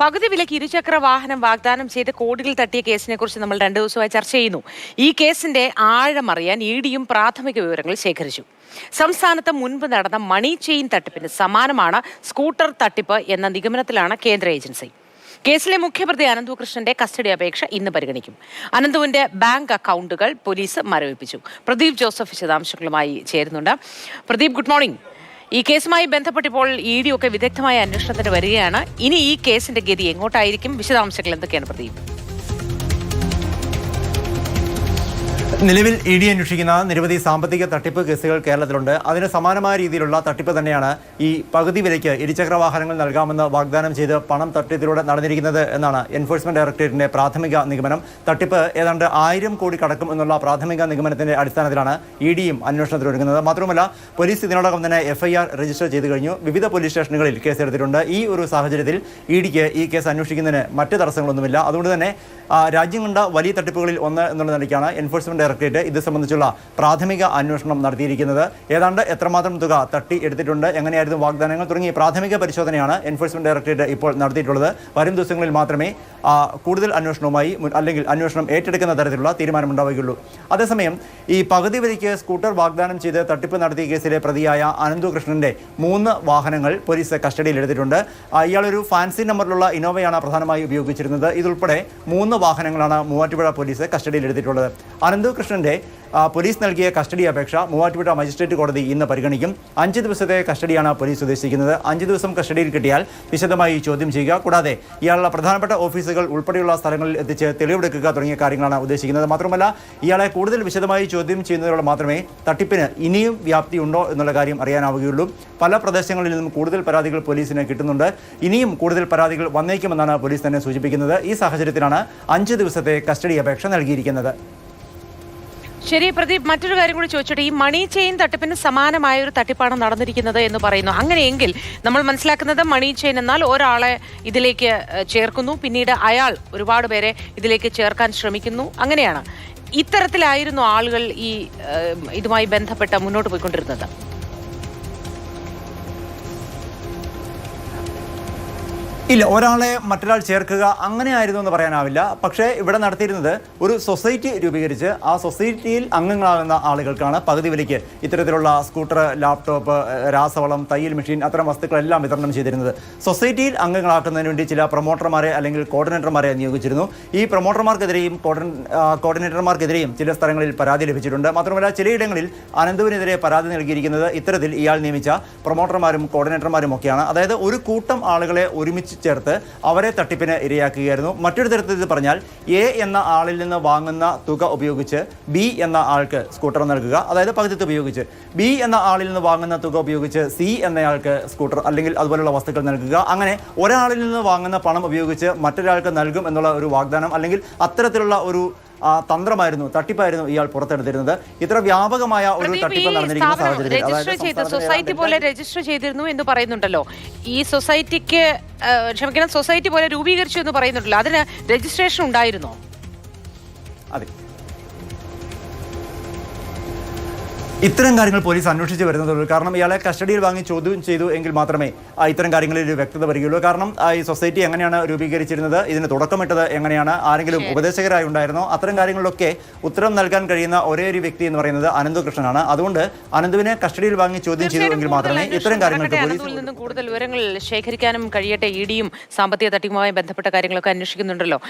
പകുതി വിലയ്ക്ക് ഇരുചക്ര വാഹനം വാഗ്ദാനം ചെയ്ത് കോടികൾ തട്ടിയ കേസിനെ കുറിച്ച് നമ്മൾ രണ്ടു ദിവസമായി ചർച്ച ചെയ്യുന്നു. ഈ കേസിന്റെ ആഴമറിയാൻ ഇ ഡിയും പ്രാഥമിക വിവരങ്ങൾ ശേഖരിച്ചു. സംസ്ഥാനത്ത് മുൻപ് നടന്ന മണി ചെയിൻ തട്ടിപ്പിന് സമാനമാണ് സ്കൂട്ടർ തട്ടിപ്പ് എന്ന നിഗമനത്തിലാണ് കേന്ദ്ര ഏജൻസി. കേസിലെ മുഖ്യപ്രതി അനന്തു കൃഷ്ണന്റെ കസ്റ്റഡി അപേക്ഷ ഇന്ന് പരിഗണിക്കും. അനന്തുവിന്റെ ബാങ്ക് അക്കൗണ്ടുകൾ പോലീസ് മരവിപ്പിച്ചു. പ്രദീപ് ജോസഫ് വിശദാംശങ്ങളുമായി ചേരുന്നുണ്ട്. Pradeep good morning. ഈ കേസുമായി ബന്ധപ്പെട്ടിപ്പോൾ ഇ ഡി ഒക്കെ വിദഗ്ധമായ അന്വേഷണത്തിന് വരികയാണ്. ഇനി ഈ കേസിന്റെ ഗതി എങ്ങോട്ടായിരിക്കും? വിശദാംശങ്ങൾ എന്തൊക്കെയാണ് പ്രദീപ്? നിലവിൽ ഇ ഡി അന്വേഷിക്കുന്ന നിരവധി സാമ്പത്തിക തട്ടിപ്പ് കേസുകൾ കേരളത്തിലുണ്ട്. അതിന് സമാനമായ രീതിയിലുള്ള തട്ടിപ്പ് തന്നെയാണ് ഈ പകുതി വിലയ്ക്ക് ഇരുചക്ര വാഹനങ്ങൾ നൽകാമെന്ന് വാഗ്ദാനം ചെയ്ത് പണം തട്ടിയതിലൂടെ നടന്നിരിക്കുന്നത് എന്നാണ് എൻഫോഴ്സ്മെന്റ് ഡയറക്ടറേറ്റിന്റെ പ്രാഥമിക നിഗമനം. തട്ടിപ്പ് ഏതാണ്ട് ആയിരം കോടി കടക്കും എന്നുള്ള പ്രാഥമിക നിഗമനത്തിന്റെ അടിസ്ഥാനത്തിലാണ് ഇ ഡിയും അന്വേഷണത്തിലൊരുങ്ങുന്നത് മാത്രമല്ല പോലീസ് ഇതിനോടകം തന്നെ എഫ്ഐആർ രജിസ്റ്റർ ചെയ്തു കഴിഞ്ഞു. വിവിധ പോലീസ് സ്റ്റേഷനുകളിൽ കേസെടുത്തിട്ടുണ്ട്. ഈ ഒരു സാഹചര്യത്തിൽ ഇ ഡിക്ക് ഈ കേസ് അന്വേഷിക്കുന്നതിന് മറ്റ് തടസ്സങ്ങളൊന്നുമില്ല. അതുകൊണ്ട് തന്നെ രാജ്യം കണ്ട വലിയ തട്ടിപ്പുകളിൽ ഒന്ന് എന്നുള്ള നിലയ്ക്കാണ് എൻഫോഴ്സ്മെന്റ് ഡയറക്ടറേറ്റ് ഇത് സംബന്ധിച്ചുള്ള പ്രാഥമിക അന്വേഷണം നടത്തിയിരിക്കുന്നത്. ഏതാണ്ട് എത്രമാത്രം തുക തട്ടി എടുത്തിട്ടുണ്ട് എങ്ങനെയായിരുന്നു വാഗ്ദാനങ്ങൾ തുടങ്ങിയ പ്രാഥമിക പരിശോധനയാണ് എൻഫോഴ്സ്മെന്റ് ഡയറക്ടറേറ്റ് ഇപ്പോൾ നടത്തിയിട്ടുള്ളത്. വരും ദിവസങ്ങളിൽ മാത്രമേ കൂടുതൽ അന്വേഷണവുമായി അല്ലെങ്കിൽ അന്വേഷണം ഏറ്റെടുക്കുന്ന തരത്തിലുള്ള തീരുമാനമുണ്ടാവുകയുള്ളൂ. അതേസമയം ഈ പകുതി വരിക്ക് സ്കൂട്ടർ വാഗ്ദാനം ചെയ്ത് തട്ടിപ്പ് നടത്തിയ കേസിലെ പ്രതിയായ അനന്തു കൃഷ്ണന്റെ മൂന്ന് വാഹനങ്ങൾ പോലീസ് ആ, ഇയാളൊരു ഫാൻസി നമ്പറിലുള്ള ഇന്നോവയാണ് പ്രധാനമായി ഉപയോഗിച്ചിരുന്നത്. ഇതുൾപ്പെടെ മൂന്ന് വാഹനങ്ങളാണ് മൂവാറ്റുപുഴ പോലീസ് കസ്റ്റഡിയിൽ എടുത്തിട്ടുള്ളത്. അനന്തു കൃഷ്ണന്റെ ആ, പോലീസ് നൽകിയ കസ്റ്റഡി അപേക്ഷ മൂവാറ്റുപുഴ മജിസ്ട്രേറ്റ് കോടതി ഇന്ന് പരിഗണിക്കും. അഞ്ച് ദിവസത്തെ കസ്റ്റഡിയാണ് പോലീസ് ഉദ്ദേശിക്കുന്നത്. അഞ്ച് ദിവസം കസ്റ്റഡിയിൽ കിട്ടിയാൽ വിശദമായി ചോദ്യം ചെയ്യുക. കൂടാതെ ഇയാളുടെ പ്രധാനപ്പെട്ട ഓഫീസുകൾ ഉൾപ്പെടെയുള്ള സ്ഥലങ്ങളിൽ എത്തിച്ച് തെളിവെടുക്കുക തുടങ്ങിയ കാര്യങ്ങളാണ് ഉദ്ദേശിക്കുന്നത്. മാത്രമല്ല ഇയാളെ കൂടുതൽ വിശദമായി ചോദ്യം ചെയ്യുന്നതിലൂടെ മാത്രമേ തട്ടിപ്പിന് ഇനിയും വ്യാപ്തി ഉണ്ടോ എന്നുള്ള കാര്യം അറിയാനാവുകയുള്ളൂ. പല പ്രദേശങ്ങളിൽ നിന്നും കൂടുതൽ പരാതികൾ പോലീസിന് കിട്ടുന്നുണ്ട്. ഇനിയും കൂടുതൽ പരാതികൾ വന്നേക്കുമെന്നാണ് പോലീസ് തന്നെ സൂചിപ്പിക്കുന്നത്. ഈ സാഹചര്യത്തിലാണ് അഞ്ച് ദിവസത്തെ കസ്റ്റഡി അപേക്ഷ നൽകിയിരിക്കുന്നത്. ശരി പ്രദീപ് മറ്റൊരു കാര്യം കൂടി ചോദിച്ചോട്ടെ. ഈ മണി ചെയിൻ തട്ടിപ്പിന് സമാനമായ ഒരു തട്ടിപ്പാണ് നടന്നിരിക്കുന്നത് എന്ന് പറയുന്നു. അങ്ങനെയെങ്കിൽ നമ്മൾ മനസ്സിലാക്കുന്നത് മണി ചെയിൻ എന്നാൽ ഒരാളെ ഇതിലേക്ക് ചേർക്കുന്നു. പിന്നീട് അയാൾ ഒരുപാട് പേരെ ഇതിലേക്ക് ചേർക്കാൻ ശ്രമിക്കുന്നു. അങ്ങനെയാണ്. ഇത്തരത്തിലായിരുന്നു ആളുകൾ ഈ ഇതുമായി ബന്ധപ്പെട്ട് മുന്നോട്ട് പോയിക്കൊണ്ടിരുന്നത്. ഇല്ല ഒരാളെ മറ്റൊരാൾ ചേർക്കുക അങ്ങനെയായിരുന്നു എന്ന് പറയാനാവില്ല. പക്ഷേ ഇവിടെ നടത്തിയിരുന്നത് ഒരു സൊസൈറ്റി രൂപീകരിച്ച് ആ സൊസൈറ്റിയിൽ അംഗങ്ങളാകുന്ന ആളുകൾക്കാണ് പകുതി വിലയ്ക്ക് ഇത്തരത്തിലുള്ള സ്കൂട്ടർ ലാപ്ടോപ്പ് രാസവളം തയ്യൽ മെഷീൻ അത്തരം വസ്തുക്കളെല്ലാം വിതരണം ചെയ്തിരുന്നത്. സൊസൈറ്റിയിൽ അംഗങ്ങളാക്കുന്നതിന് വേണ്ടി ചില പ്രൊമോട്ടർമാരെ അല്ലെങ്കിൽ കോർഡിനേറ്റർമാരെ നിയോഗിച്ചിരുന്നു. ഈ പ്രൊമോട്ടർമാർക്കെതിരെയും കോർഡിനേറ്റർമാർക്കെതിരെയും ചില സ്ഥലങ്ങളിൽ പരാതി ലഭിച്ചിട്ടുണ്ട്. മാത്രമല്ല ചിലയിടങ്ങളിൽ അനന്തുവിനെതിരെ പരാതി നൽകിയിരിക്കുന്നത് ഇത്തരത്തിൽ ഇയാൾ നിയമിച്ച പ്രൊമോട്ടർമാരും കോർഡിനേറ്റർമാരും ഒക്കെയാണ്. അതായത് ഒരു കൂട്ടം ആളുകളെ ഒരുമിച്ച് ചേർത്ത് അവരെ തട്ടിപ്പിന് ഇരയാക്കുകയായിരുന്നു. മറ്റൊരു തരത്തിൽ ഇത് പറഞ്ഞാൽ എ എന്ന ആളിൽ നിന്ന് വാങ്ങുന്ന തുക ഉപയോഗിച്ച് ബി എന്ന ആൾക്ക് സ്കൂട്ടർ നൽകുക അതായത് പകുതി ഉപയോഗിച്ച്. ബി എന്ന ആളിൽ നിന്ന് വാങ്ങുന്ന തുക ഉപയോഗിച്ച് സി എന്നയാൾക്ക് സ്കൂട്ടർ അല്ലെങ്കിൽ അതുപോലുള്ള വസ്തുക്കൾ നൽകുക. അങ്ങനെ ഒരാളിൽ നിന്ന് വാങ്ങുന്ന പണം ഉപയോഗിച്ച് മറ്റൊരാൾക്ക് നൽകും എന്നുള്ള ഒരു വാഗ്ദാനം അല്ലെങ്കിൽ അത്തരത്തിലുള്ള ഒരു തന്ത്രമായിരുന്നു തട്ടിപ്പായിരുന്നു ഇയാൾ പുറത്തെടുത്തിരുന്നത്. ഇത്ര വ്യാപകമായ ഒരു തട്ടിപ്പ് നടന്നിരിക്കുന്ന സാഹചര്യത്തിൽ സൊസൈറ്റി പോലെ രജിസ്റ്റർ ചെയ്തിരുന്നു എന്ന് പറയുന്നുണ്ടല്ലോ. ഈ സൊസൈറ്റിക്ക് ക്ഷമിക്കണം സൊസൈറ്റി പോലെ രൂപീകരിച്ചു എന്ന് പറയുന്നുണ്ടല്ലോ. അതിന് രജിസ്ട്രേഷൻ ഉണ്ടായിരുന്നോ? അതെ. ഇത്തരം കാര്യങ്ങൾ പോലീസ് അന്വേഷിച്ച് വരുന്നതുള്ളൂ കാരണം ഇയാളെ കസ്റ്റഡിയിൽ വാങ്ങി ചോദ്യം ചെയ്തു എങ്കിൽ മാത്രമേ ആ, ഇത്തരം കാര്യങ്ങളിൽ ഒരു വ്യക്തത വരികയുള്ളൂ. കാരണം ആ, ഈ സൊസൈറ്റി എങ്ങനെയാണ് രൂപീകരിച്ചിരുന്നത് ഇതിന് തുടക്കമിട്ടത് എങ്ങനെയാണ് ആരെങ്കിലും ഉപദേശകരായി ഉണ്ടായിരുന്നോ അത്തരം കാര്യങ്ങളിലൊക്കെ ഉത്തരം നൽകാൻ കഴിയുന്ന ഒരേ ഒരു വ്യക്തി എന്ന് പറയുന്നത് അനന്തകൃഷ്ണനാണ്. അതുകൊണ്ട് അനന്തുവിനെ കസ്റ്റഡിയിൽ വാങ്ങി ചോദ്യം ചെയ്തു എങ്കിൽ മാത്രമേ ഇത്തരം കാര്യങ്ങൾക്ക് നിന്നും കൂടുതൽ വിവരങ്ങൾ ശേഖരിക്കാനും കഴിയട്ടെ. ഇ ഡിയും സാമ്പത്തിക തട്ടിപ്പുമായി ബന്ധപ്പെട്ട കാര്യങ്ങളൊക്കെ അന്വേഷിക്കുന്നുണ്ടല്ലോ.